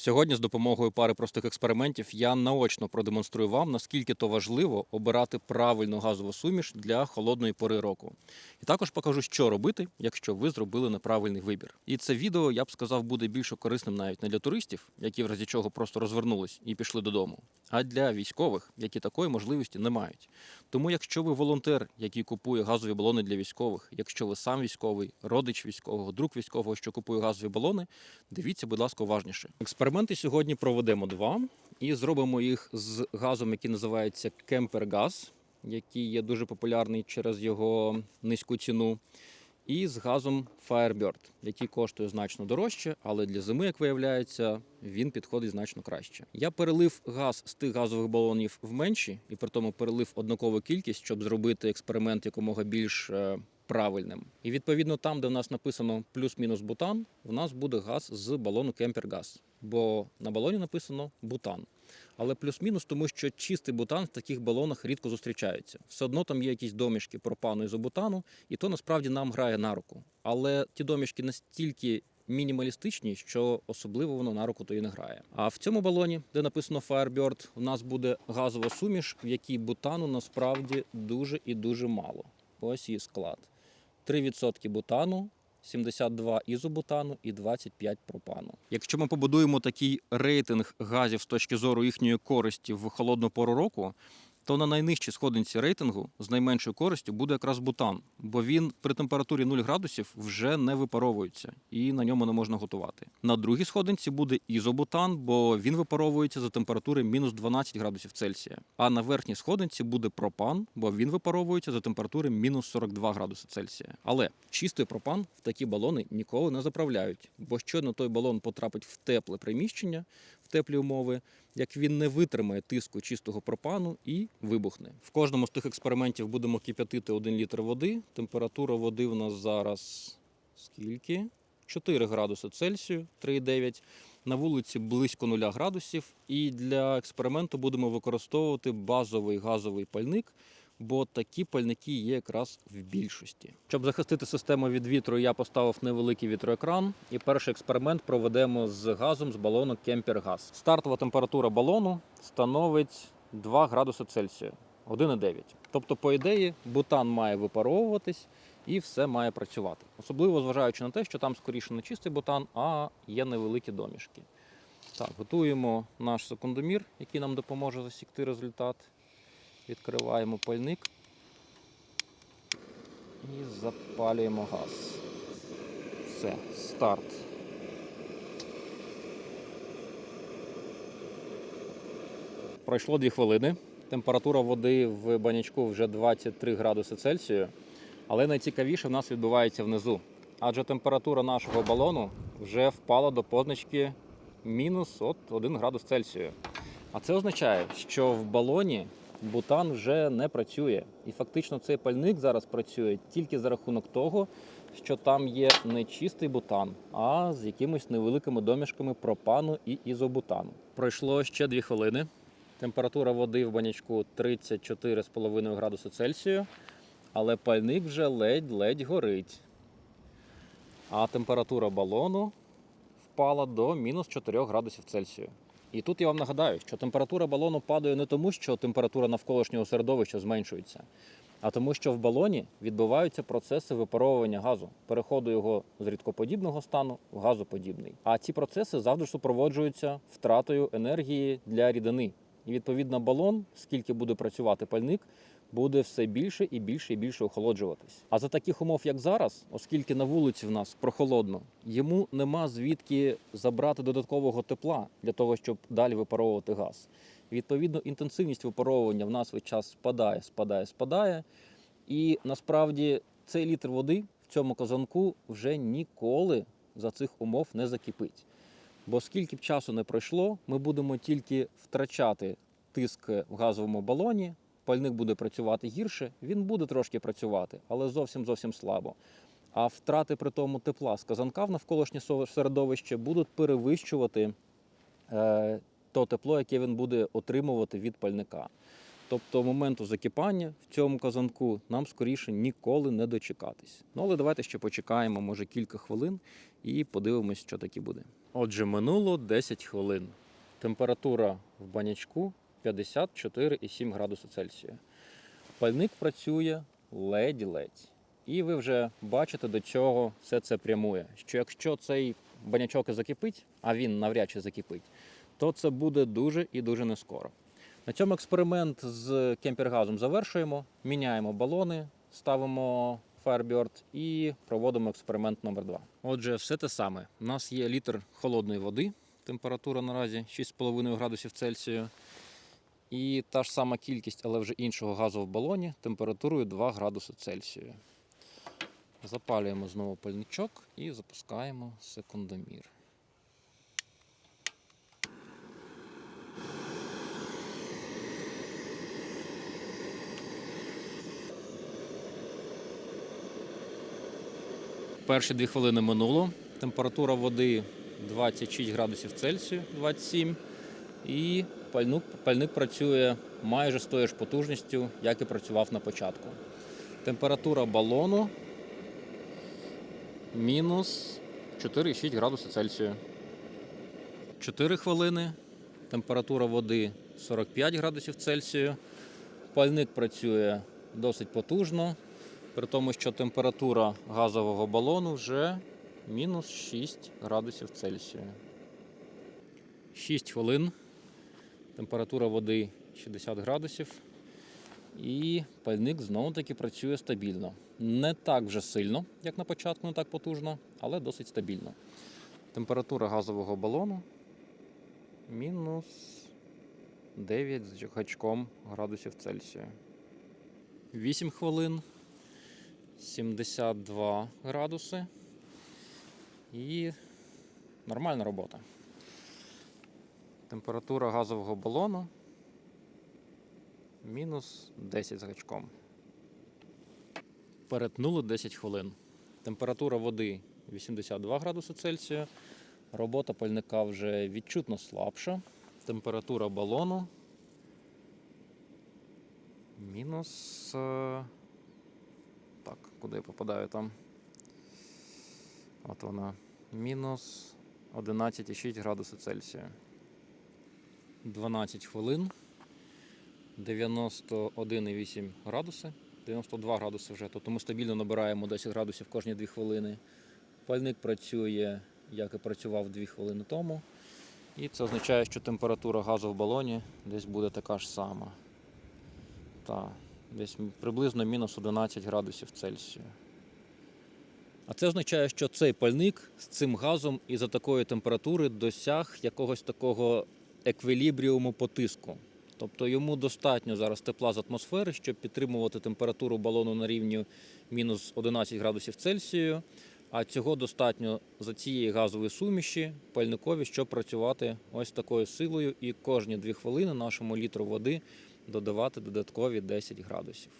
Сьогодні з допомогою пари простих експериментів я наочно продемонструю вам, наскільки то важливо обирати правильну газову суміш для холодної пори року. І також покажу, що робити, якщо ви зробили неправильний вибір. І це відео, я б сказав, буде більше корисним навіть не для туристів, які в разі чого просто розвернулись і пішли додому, а для військових, які такої можливості не мають. Тому, якщо ви волонтер, який купує газові балони для військових, якщо ви сам військовий, родич військового, друг військового, що купує газові балони, дивіться, будь ласка, уважніше. Експерименти сьогодні проведемо два і зробимо їх з газом, який називається кемпергаз, який є дуже популярний через його низьку ціну. І з газом Firebird, який коштує значно дорожче, але для зими, як виявляється, він підходить значно краще. Я перелив газ з тих газових балонів в менші, і при тому перелив однакову кількість, щоб зробити експеримент якомога більш е, правильним. І відповідно там, де в нас написано плюс-мінус бутан, в нас буде газ з балону Кемпергаз, бо на балоні написано бутан. Але плюс-мінус, тому що чистий бутан в таких балонах рідко зустрічається. Все одно там є якісь домішки пропану ізобутану, і то насправді нам грає на руку. Але ті домішки настільки мінімалістичні, що особливо воно на руку то і не грає. А в цьому балоні, де написано Firebird, у нас буде газова суміш, в якій бутану насправді дуже і дуже мало. Ось її склад: 3% бутану. 72 ізобутану і 25 пропану. Якщо ми побудуємо такий рейтинг газів з точки зору їхньої користі в холодну пору року, то на найнижчій сходинці рейтингу з найменшою користю буде якраз бутан, бо він при температурі 0 градусів вже не випаровується і на ньому не можна готувати. На другій сходинці буде ізобутан, бо він випаровується за температури мінус 12 градусів Цельсія. А на верхній сходинці буде пропан, бо він випаровується за температури мінус 42 градуси Цельсія. Але чистий пропан в такі балони ніколи не заправляють, бо щойно той балон потрапить в тепле приміщення, теплі умови, як він не витримає тиску чистого пропану і вибухне. В кожному з тих експериментів будемо кип'ятити 1 літр води. Температура води в нас зараз скільки? 4 градуси Цельсію, 3,9. На вулиці близько 0 градусів. І для експерименту будемо використовувати базовий газовий пальник. Бо такі пальники є якраз в більшості. Щоб захистити систему від вітру, я поставив невеликий вітроекран. І перший експеримент проведемо з газом з балону Кемпергаз. Стартова температура балону становить 2 градуси Цельсія, 1,9. Тобто, по ідеї, бутан має випаровуватись і все має працювати. Особливо зважаючи на те, що там скоріше не чистий бутан, а є невеликі домішки. Так, готуємо наш секундомір, який нам допоможе засікти результат. Відкриваємо пальник і запалюємо газ. Все, старт. Пройшло 2 хвилини. Температура води в банячку вже 23 градуси Цельсію. Але найцікавіше в нас відбувається внизу. Адже температура нашого балону вже впала до позначки мінус от 1 градус Цельсію. А це означає, що в балоні бутан вже не працює. І фактично цей пальник зараз працює тільки за рахунок того, що там є не чистий бутан, а з якимись невеликими домішками пропану і ізобутану. Пройшло ще 2 хвилини. Температура води в банячку 34,5 градуси Цельсію, але пальник вже ледь-ледь горить. А температура балону впала до мінус 4 градусів Цельсію. І тут я вам нагадаю, що температура балону падає не тому, що температура навколишнього середовища зменшується, а тому, що в балоні відбуваються процеси випаровування газу, переходу його з рідкоподібного стану в газоподібний. А ці процеси завжди супроводжуються втратою енергії для рідини. І відповідно балон, скільки буде працювати пальник, буде все більше і більше і більше охолоджуватись. А за таких умов, як зараз, оскільки на вулиці в нас прохолодно, йому нема звідки забрати додаткового тепла для того, щоб далі випаровувати газ. Відповідно, інтенсивність випаровування в нас весь час спадає, спадає, спадає. І насправді цей літр води в цьому казанку вже ніколи за цих умов не закипить. Бо скільки б часу не пройшло, ми будемо тільки втрачати тиск в газовому балоні, пальник буде працювати гірше, він буде трошки працювати, але зовсім зовсім слабо. А втрати при тому тепла з казанка в навколишнє середовище будуть перевищувати е, то тепло, яке він буде отримувати від пальника. Тобто моменту закипання в цьому казанку нам скоріше ніколи не дочекатись. Ну але давайте ще почекаємо, може кілька хвилин, і подивимось, що таке буде. Отже, минуло 10 хвилин. Температура в банячку 54,7 градуси Цельсія. Пальник працює ледь-ледь. І ви вже бачите, до чого все це прямує. Що якщо цей банячок і закипить, а він навряд чи закипить, то це буде дуже і дуже нескоро. На цьому експеримент з кемпергазом завершуємо, міняємо балони, ставимо Firebird і проводимо експеримент номер 2 Отже, все те саме. У нас є літр холодної води, температура наразі 6,5 градусів Цельсію. І та ж сама кількість, але вже іншого газу в балоні температурою 2 градуси Цельсію. Запалюємо знову пальничок і запускаємо секундомір. Перші дві хвилини минуло. Температура води 26 градусів Цельсію, 27. І пальник, пальник працює майже з тою ж потужністю, як і працював на початку. Температура балону мінус 4,6 градуси Цельсію. 4 хвилини. Температура води 45 градусів Цельсію. Пальник працює досить потужно, при тому, що температура газового балону вже мінус 6 градусів Цельсію. 6 хвилин. Температура води 60 градусів. І пальник знову таки працює стабільно. Не так вже сильно, як на початку, не так потужно, але досить стабільно. Температура газового балону мінус 9 з гачком градусів Цельсія. 8 хвилин, 72 градуси. І нормальна робота. Температура газового балону мінус 10 з гачком. Перетнули 10 хвилин. Температура води 82 градуси Цельсія. Робота пальника вже відчутно слабша. Температура балону мінус. е, Так, куди я попадаю там? От вона. Мінус 11,6 градуси Цельсія. 12 хвилин. 91,8 градуси. 92 градуси вже. Тобто ми стабільно набираємо 10 градусів кожні 2 хвилини. Пальник працює, як і працював 2 хвилини тому. І це означає, що температура газу в балоні десь буде така ж сама. Та, десь приблизно мінус 11 градусів Цельсію. А це означає, що цей пальник з цим газом і за такої температури досяг якогось такого еквілібріуму по тиску. Тобто йому достатньо зараз тепла з атмосфери, щоб підтримувати температуру балону на рівні мінус 11 градусів Цельсію. А цього достатньо за цієї газової суміші пальникові, щоб працювати ось такою силою, і кожні 2 хвилини нашому літру води додавати додаткові 10 градусів.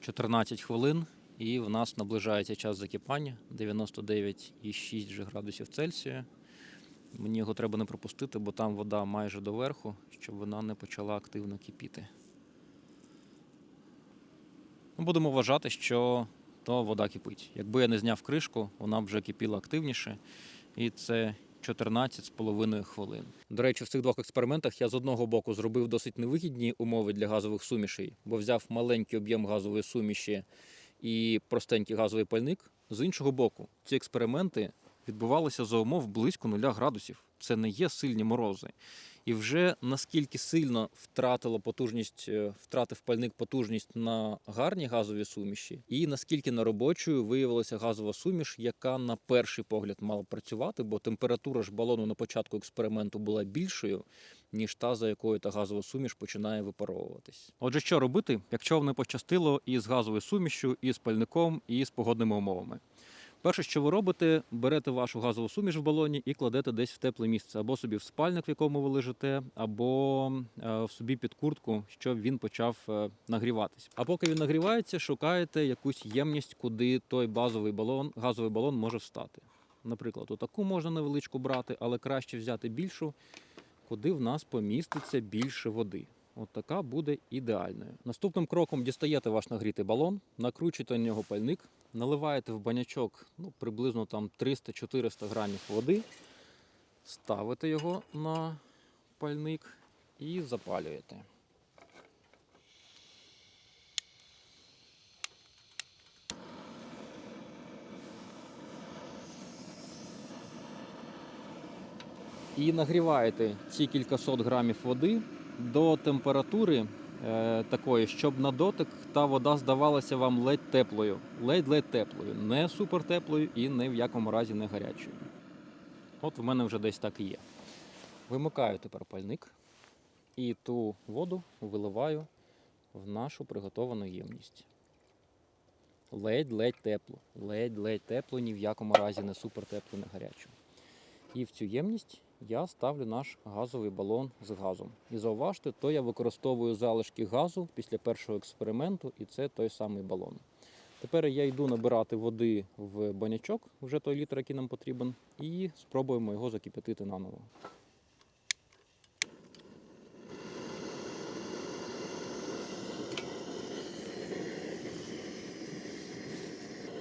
14 хвилин, і в нас наближається час закипання 99,6 вже градусів Цельсія. Мені його треба не пропустити, бо там вода майже доверху, щоб вона не почала активно кипіти. Ну, Будемо вважати, що то вода кипить. Якби я не зняв кришку, вона б вже кипіла активніше. І це 14,5 хвилин. До речі, в цих двох експериментах я з одного боку зробив досить невигідні умови для газових сумішей, бо взяв маленький об'єм газової суміші і простенький газовий пальник. З іншого боку, ці експерименти відбувалися за умов близько 0 градусів. Це не є сильні морози. І вже наскільки сильно втратило потужність, е, втратив пальник потужність на гарні газові суміші, і наскільки на робочою виявилася газова суміш, яка на перший погляд мала працювати, бо температура ж балону на початку експерименту була більшою, ніж та, за якою та газова суміш починає випаровуватись. Отже, що робити, якщо вам не пощастило і з газовою сумішю, і з пальником, і з погодними умовами? Перше, що ви робите, берете вашу газову суміш в балоні і кладете десь в тепле місце, або собі в спальник, в якому ви лежите, або е, в собі під куртку, щоб він почав е, нагріватись. А поки він нагрівається, шукаєте якусь ємність, куди той базовий балон, газовий балон може встати. Наприклад, отаку можна невеличку брати, але краще взяти більшу, куди в нас поміститься більше води. От така буде ідеальною. Наступним кроком дістаєте ваш нагрітий балон, накручуєте на нього пальник, наливаєте в банячок ну, приблизно там 300-400 грамів води, ставите його на пальник і запалюєте. І нагріваєте ці кількасот грамів води до температури такої, щоб на дотик та вода здавалася вам ледь теплою. Ледь-ледь теплою, не супер теплою і не в якому разі не гарячою. От в мене вже десь так і є. Вимикаю тепер пальник і ту воду виливаю в нашу приготовану ємність. Ледь-ледь тепло. Ледь-ледь тепло, ні в якому разі не супер тепло, не гарячу. І в цю ємність я ставлю наш газовий балон з газом. І зауважте, то я використовую залишки газу після першого експерименту, і це той самий балон. Тепер я йду набирати води в банячок, вже той літр, який нам потрібен, і спробуємо його закипятити наново.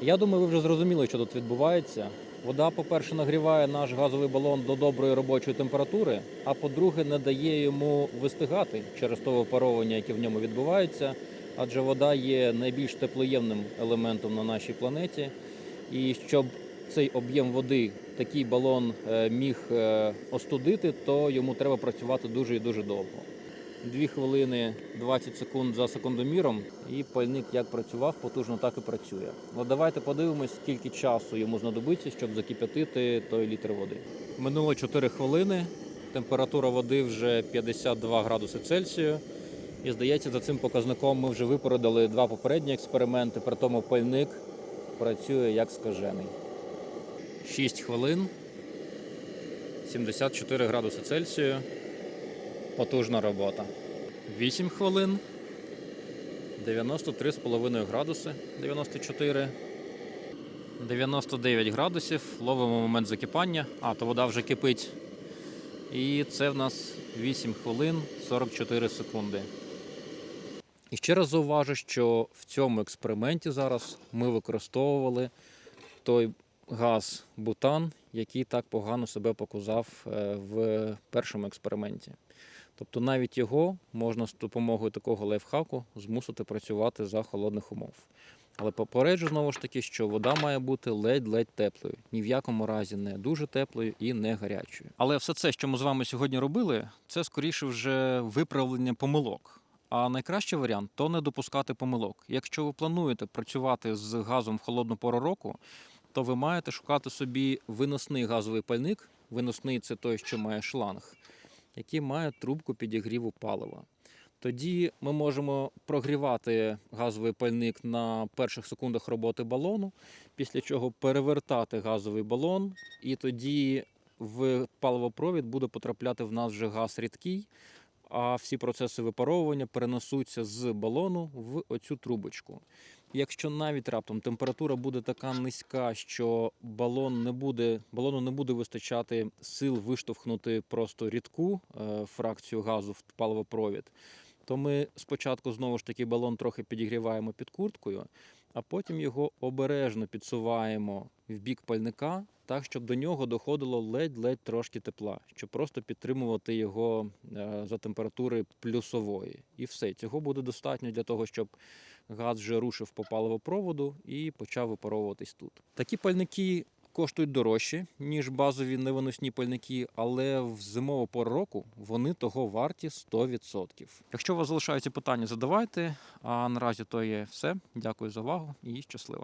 Я думаю, ви вже зрозуміли, що тут відбувається. Вода, по-перше, нагріває наш газовий балон до доброї робочої температури, а по-друге, не дає йому вистигати через те випаровування, яке в ньому відбувається, адже вода є найбільш теплоємним елементом на нашій планеті. І щоб цей об'єм води такий балон е, міг е, остудити, то йому треба працювати дуже і дуже довго. 2 хвилини 20 секунд за секундоміром, і пальник як працював, потужно так і працює. Ну давайте подивимось, скільки часу йому знадобиться, щоб закип'ятити той літр води. Минуло 4 хвилини. Температура води вже 52 градуси Цельсію. І здається, за цим показником ми вже випередили два попередні експерименти, при тому пальник працює як скажений. 6 хвилин, 74 градуси Цельсію. Потужна робота. 8 хвилин. 93,5 градуси. 94. 99 градусів. Ловимо момент закипання. А, то вода вже кипить. І це в нас 8 хвилин 44 секунди. І ще раз зауважу, що в цьому експерименті зараз ми використовували той газ бутан, який так погано себе показав е, в першому експерименті. Тобто навіть його можна з допомогою такого лайфхаку змусити працювати за холодних умов. Але попереджу знову ж таки, що вода має бути ледь-ледь теплою, ні в якому разі не дуже теплою і не гарячою. Але все це, що ми з вами сьогодні робили, це скоріше вже виправлення помилок. А найкращий варіант то не допускати помилок. Якщо ви плануєте працювати з газом в холодну пору року, то ви маєте шукати собі виносний газовий пальник. Виносний це той, що має шланг, який має трубку підігріву палива. Тоді ми можемо прогрівати газовий пальник на перших секундах роботи балону, після чого перевертати газовий балон, і тоді в паливопровід буде потрапляти в нас вже газ рідкий, а всі процеси випаровування перенесуться з балону в оцю трубочку. Якщо навіть раптом температура буде така низька, що балон не буде, балону не буде вистачати сил виштовхнути просто рідку е, фракцію газу в паливопровід, то ми спочатку знову ж таки балон трохи підігріваємо під курткою, а потім його обережно підсуваємо в бік пальника, так щоб до нього доходило ледь-ледь трошки тепла, щоб просто підтримувати його е, за температури плюсової. І все, цього буде достатньо для того, щоб газ вже рушив по паливопроводу і почав випаровуватись тут. Такі пальники коштують дорожче, ніж базові невиносні пальники, але в зимову пору року вони того варті 100%. Якщо у вас залишаються питання, задавайте. А наразі то є все. Дякую за увагу і щасливо.